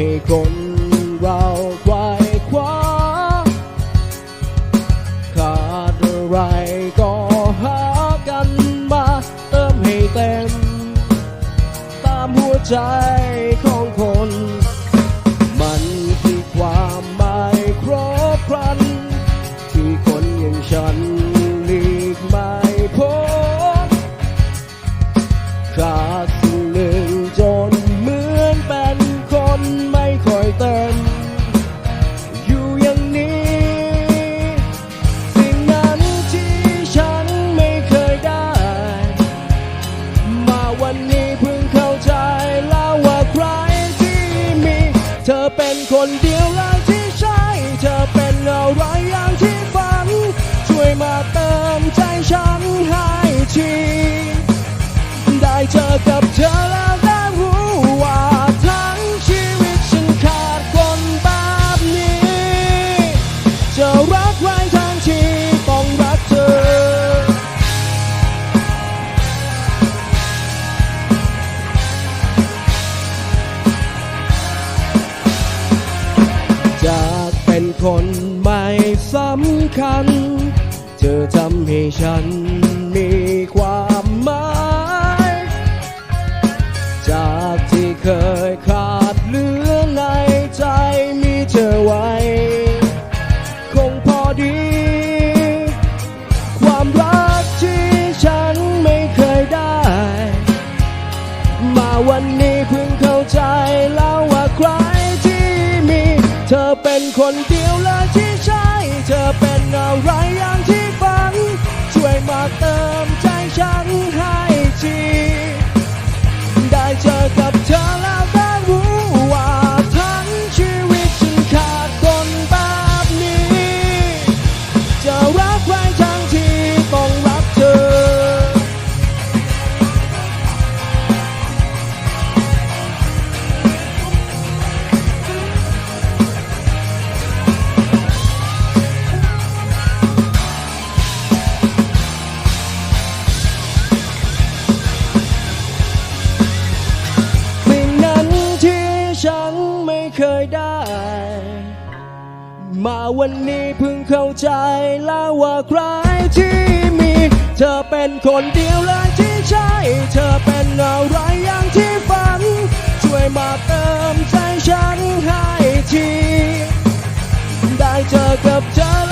ให้คนเราไขว่คว้าขาดอะไรก็หากันมา เติมให้เต็ม ตามหัวใจของ เป็ คนไม่สำคัญ เธอทำให้ฉัน คนเดียวและที่ใช่เธอเป็นอะไรอย่างที่ฝัน ช่วยมาเติมใจฉันให้ที มาวันนี้เพิ่งเข้าใจแล้วว่าใครที่มี เธอเป็นคนเดียวเลยที่ใช่ เธอเป็นอะไรอย่างที่ฝัน ช่วยมาเติมใจฉันให้ที ได้เจอกับเธอ